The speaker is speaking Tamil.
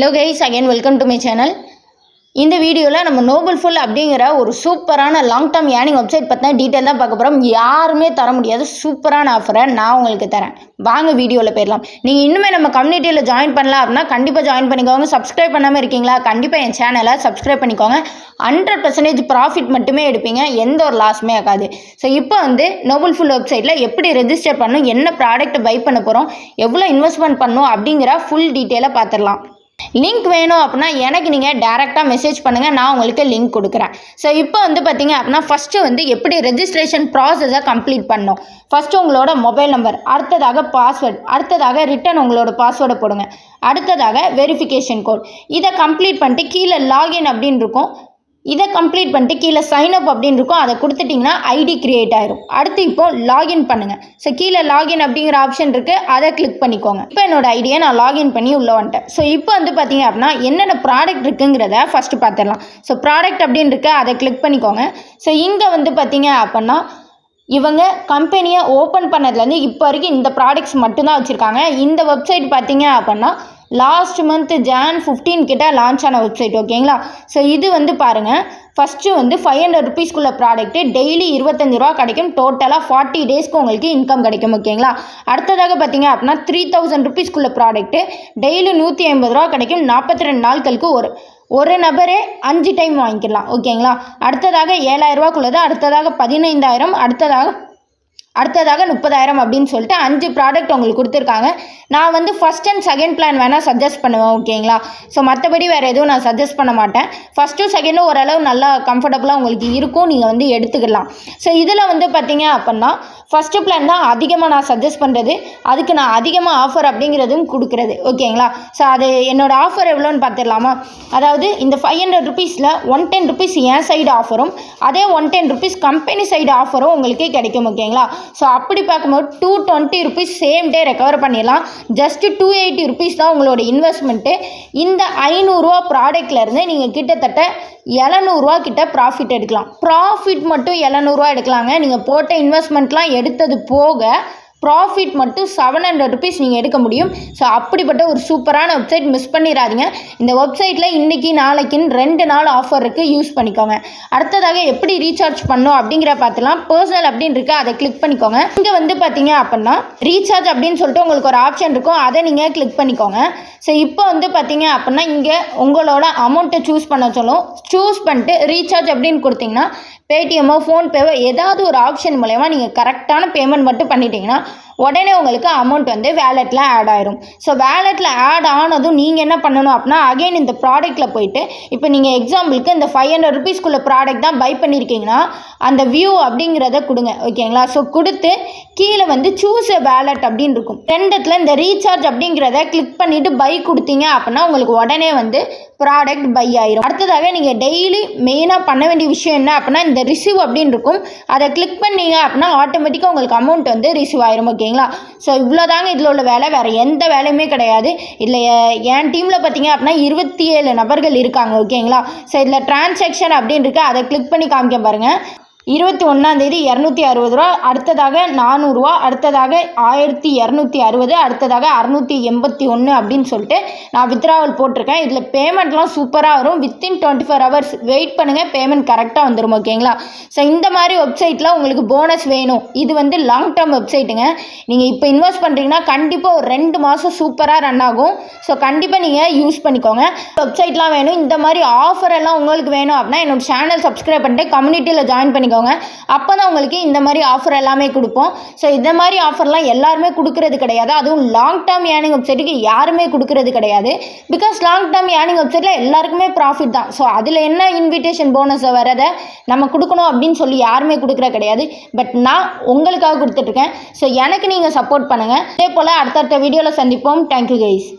Hello guys again welcome to my channel இந்த வீடியோவில் நம்ம நோபல் ஃபுல் அப்படிங்கிற ஒரு சூப்பரான லாங் டேர்ம் ஏர்னிங் வெப்சைட் பற்றின டீட்டெயில் தான் பார்க்க போகிறோம் யாருமே தர முடியாத. சூப்பரான ஆஃபரை நான் உங்களுக்கு தரேன். வாங்க வீடியோவில் போயிடலாம். நீங்கள் இன்னுமே நம்ம கம்யூனிட்டியில் ஜாயின் பண்ணலாம் அப்படின்னா கண்டிப்பாக ஜாயின் பண்ணிக்கோங்க. சப்ஸ்கிரைப் பண்ணாமல் இருக்கீங்களா? கண்டிப்பாக என் சேனலை சப்ஸ்கிரைப் பண்ணிக்கோங்க. ஹண்ட்ரட் பர்சன்டேஜ் ப்ராஃபிட் மட்டுமே எடுப்பீங்க. எந்த ஒரு லாஸுமே ஆகாது. ஸோ இப்போ வந்து நோபல் ஃபுல் வெப்சைட்டில் எப்படி ரெஜிஸ்டர் பண்ணணும்? என்ன ப்ராடக்ட் பை பண்ண போகிறோம் எவ்வளோ இன்வெஸ்ட்மெண்ட் பண்ணணும்? அப்படிங்கிற ஃபுல் டீட்டெயிலை பார்த்துடலாம். லிங்க் வேணும் அப்படின்னா எனக்கு நீங்கள் டேரெக்டாக மெசேஜ் பண்ணுங்கள் நான் உங்களுக்கு லிங்க் கொடுக்குறேன். ஸோ இப்போ வந்து பார்த்தீங்க அப்படின்னா ஃபஸ்ட்டு வந்து எப்படி ரெஜிஸ்ட்ரேஷன் ப்ராசஸை கம்ப்ளீட் பண்ணும் ஃபஸ்ட்டு உங்களோட மொபைல் நம்பர் அடுத்ததாக பாஸ்வேர்ட் அடுத்ததாக ரிட்டன் உங்களோட பாஸ்வேர்டை போடுங்க. அடுத்ததாக வெரிஃபிகேஷன் கோட் இதை கம்ப்ளீட் பண்ணிட்டு கீழே லாகின் அப்படின்னு இருக்கும். இதை கம்ப்ளீட் பண்ணிட்டு கீழே சைன் அப் அப்படின்னு இருக்கும் அதை கொடுத்துட்டிங்கன்னா ஐடி கிரியேட் ஆயிரும். அடுத்து இப்போ லாகின் பண்ணுங்கள் ஸோ கீழே லாகின் அப்படிங்கிற ஆப்ஷன் இருக்குது அதை கிளிக் பண்ணிக்கோங்க. இப்போ என்னோட ஐடியை நான் லாகின் பண்ணி உள்ளே வந்துட்டேன். ஸோ இப்போ வந்து பார்த்தீங்க அப்படின்னா என்னென்ன ப்ராடக்ட் இருக்குங்கிறத ஃபஸ்ட்டு பார்த்துடலாம். ஸோ ப்ராடக்ட் அப்படின்னு இருக்கு அதை கிளிக் பண்ணிக்கோங்க. ஸோ இங்கே வந்து பார்த்தீங்க அப்படின்னா இவங்க கம்பெனியை ஓப்பன் பண்ணதுலேருந்து இப்போ வரைக்கும் இந்த ப்ராடக்ட்ஸ் மட்டும்தான் வச்சுருக்காங்க. இந்த வெப்சைட் பார்த்தீங்க அப்படின்னா லாஸ்ட் மந்த்து ஜான் ஃபிஃப்டீன் கிட்ட லான்ச் ஆன வெப்சைட் ஓகேங்களா ஸோ இது வந்து பாருங்கள் ஃபஸ்ட்டு வந்து ஃபைவ் ஹண்ட்ரட் ருபீஸ்க்குள்ள ப்ராடக்ட்டு டெய்லி இருபத்தஞ்சு ரூபா கிடைக்கும். டோட்டலாக ஃபார்ட்டி டேஸ்க்கு உங்களுக்கு இன்கம் கிடைக்கும் ஓகேங்களா அடுத்ததாக பார்த்தீங்க அப்படின்னா த்ரீ தௌசண்ட் ருபீஸ்க்குள்ள ப்ராடக்ட்டு டெய்லி நூற்றி ஐம்பது ரூபா கிடைக்கும். நாற்பத்தி ரெண்டு நாட்களுக்கு ஒரு ஒரு நபரே அஞ்சு டைம் வாங்கிக்கலாம் ஓகேங்களா அடுத்ததாக ஏழாயிரரூபாக்குள்ளது அடுத்ததாக பதினைந்தாயிரம் அடுத்ததாக அடுத்ததாக முப்பதாயிரம் அப்படின்னு சொல்லிட்டு அஞ்சு ப்ராடக்ட் உங்களுக்கு கொடுத்துருக்காங்க. நான் வந்து ஃபஸ்ட் அண்ட் செகண்ட் பிளான் வேணால் சஜஸ்ட் பண்ணுவேன் ஓகேங்களா ஸோ மற்றபடி வேறு எதுவும் நான் சஜஸ்ட் பண்ண மாட்டேன். ஃபஸ்ட்டும் செகண்டும் ஓரளவு நல்லா கம்ஃபர்டபுளாக உங்களுக்கு இருக்கும். நீங்கள் வந்து எடுத்துக்கலாம். ஸோ இதில் வந்து பார்த்தீங்க அப்படின்னா ஃபஸ்ட்டு பிளான் தான் அதிகமாக நான் சஜஸ்ட் பண்ணுறது அதுக்கு நான் அதிகமாக ஆஃபர் அப்படிங்கிறதும் கொடுக்குறது. ஓகேங்களா ஸோ அது என்னோடய ஆஃபர் எவ்வளோன்னு பார்த்துடலாமா? அதாவது இந்த ஃபைவ் ஹண்ட்ரட் ருபீஸில் ஒன் டென் ருபீஸ் என் சைடு ஆஃபரும் அதே one ten rupees company side ஆஃபரும் உங்களுக்கு கிடைக்கும் ஓகேங்களா ஸோ அப்படி பார்க்கும்போது two twenty rupees same day recover பண்ணிடலாம். ஜஸ்ட்டு டூ எயிட்டி ருபீஸ் தான் உங்களோட இன்வெஸ்ட்மெண்ட்டு இந்த ஐநூறுரூவா ப்ராடக்ட்லேருந்து நீங்கள் கிட்டத்தட்ட எழுநூறுவா கிட்ட ப்ராஃபிட் எடுக்கலாம். ப்ராஃபிட் மட்டும் எழுநூறுவா எடுக்கலாங்க. நீங்கள் போட்ட இன்வெஸ்ட்மெண்ட்லாம் எடுத்தது போக ப்ராஃபிட் மட்டும் செவன் ஹண்ட்ரட் ருபீஸ் நீங்கள் எடுக்க முடியும். ஸோ அப்படிப்பட்ட ஒரு சூப்பரான வெப்சைட் மிஸ் பண்ணிடாதீங்க இந்த வெப்சைட்டில் இன்றைக்கி நாளைக்குன்னு ரெண்டு நாள் ஆஃபர் இருக்குது யூஸ் பண்ணிக்கோங்க. அடுத்ததாக எப்படி ரீசார்ஜ் பண்ணோம் அப்படிங்கிற பார்த்துலாம். பர்சனல் அப்படின்னு இருக்கு அதை கிளிக் பண்ணிக்கோங்க. இங்கே வந்து பார்த்தீங்க அப்படின்னா ரீசார்ஜ் அப்படின்னு சொல்லிட்டு உங்களுக்கு ஒரு ஆப்ஷன் இருக்கும். அதை நீங்கள் கிளிக் பண்ணிக்கோங்க. ஸோ இப்போ வந்து பார்த்தீங்க அப்படின்னா இங்கே உங்களோட அமௌண்ட்டை சூஸ் பண்ண சொல்லும். சூஸ் பண்ணிட்டு ரீசார்ஜ் அப்படின்னு கொடுத்தீங்கன்னா பேடிஎம்மோ ஃபோன்பேவோ ஏதாவது ஒரு ஆப்ஷன் மூலயமா நீங்கள் கரெக்டான பேமெண்ட் மட்டும் பண்ணிட்டீங்கன்னா உடனே உங்களுக்கு அமௌண்ட் வந்து வேலெட்டில் ஆட் ஆயிரும். ஸோ வேலெட்டில் ஆட் ஆனதும் நீங்கள் என்ன பண்ணணும் அப்படின்னா அகைன் இந்த ப்ராடக்ட்டில் போயிட்டு இப்போ நீங்கள் எக்ஸாம்பிளுக்கு இந்த ஃபைவ் ஹண்ட்ரட் ருபீஸ்க்குள்ள ப்ராடக்ட் தான் பை பண்ணியிருக்கீங்கன்னா அந்த வியூ அப்படிங்கிறத கொடுங்க ஓகேங்களா ஸோ கொடுத்து கீழே வந்து சூஸ் எ வேலெட் அப்படின்னு இருக்கும். ரெண்டத்தில் இந்த ரீசார்ஜ் அப்படிங்கிறத கிளிக் பண்ணிவிட்டு பை கொடுத்தீங்க அப்படின்னா உங்களுக்கு உடனே வந்து ப்ராடக்ட் பை ஆயிரும். அடுத்ததாக நீங்கள் டெய்லி மெயினாக பண்ண வேண்டிய விஷயம் என்ன அப்படின்னா இந்த ரிசீவ் அப்படின்னு இருக்கும். அதை கிளிக் பண்ணீங்க அப்படின்னா ஆட்டோமேட்டிக்காக உங்களுக்கு அமௌண்ட் வந்து ரிசீவ் ஆயிரும். ஓகேங்களா? ஸோ இவ்வளோதாங்க இதில் உள்ள வேலை. வேறு எந்த வேலையுமே கிடையாது. இதில் என் டீமில் பார்த்தீங்க அப்படின்னா இருபத்தி ஏழு நபர்கள் இருக்காங்க ஓகேங்களா? ஸோ இதில் டிரான்சாக்ஷன் அப்படின்னு இருக்குது அதை கிளிக் பண்ணி காமிக்க பாருங்கள் இருபத்தி ஒன்றாந்தேதி இரநூத்தி அறுபது ரூபா அடுத்ததாக நானூறுரூவா அடுத்ததாக ஆயிரத்தி இரநூத்தி அறுபது அடுத்ததாக அறநூற்றி எண்பத்தி ஒன்று அப்படின்னு சொல்லிட்டு நான் வித்ராவல் போட்டிருக்கேன். இதில் பேமெண்ட்லாம் சூப்பராக வரும். Within twenty four hours wait பண்ணுங்கள் பேமெண்ட் கரெக்டாக வந்துடும் ஓகேங்களா ஸோ இந்த மாதிரி வெப்சைட்டில் உங்களுக்கு போனஸ் வேணும். இது வந்து லாங் டேர்ம் வெப்சைட்டுங்க நீங்கள் இப்போ இன்வெஸ்ட் பண்ணுறீங்கன்னா கண்டிப்பாக ஒரு ரெண்டு மாதம் சூப்பராக ரன் ஆகும். ஸோ கண்டிப்பாக நீங்கள் யூஸ் பண்ணிக்கோங்க. வெப்சைட்லாம் வேணும். இந்த மாதிரி ஆஃபர் எல்லாம் உங்களுக்கு வேணும் அப்படின்னா என்னோடய சேனல் சப்ஸ்கிரைப் பண்ணிட்டு கம்யூனிட்டியில் ஜாயின் பண்ணி பண்ணிக்கோங்க அப்போ தான் உங்களுக்கு இந்த மாதிரி ஆஃபர் எல்லாமே கொடுப்போம். ஸோ இந்த மாதிரி ஆஃபர்லாம் எல்லாருமே கொடுக்கறது கிடையாது. அதுவும் லாங் டேர்ம் ஏர்னிங் வெப்சைட்டுக்கு யாருமே கொடுக்கறது கிடையாது. பிகாஸ் லாங் டேர்ம் ஏர்னிங் வெப்சைட்டில் எல்லாருக்குமே ப்ராஃபிட் தான். ஸோ அதில் என்ன இன்விடேஷன் போனஸை வரதை நம்ம கொடுக்கணும் அப்படின்னு சொல்லி யாருமே கொடுக்குற கிடையாது. பட் நான் உங்களுக்காக கொடுத்துட்ருக்கேன் ஸோ எனக்கு நீங்கள் சப்போர்ட் பண்ணுங்கள் இதே போல் அடுத்தடுத்த வீடியோவில் சந்திப்போம். Thank you guys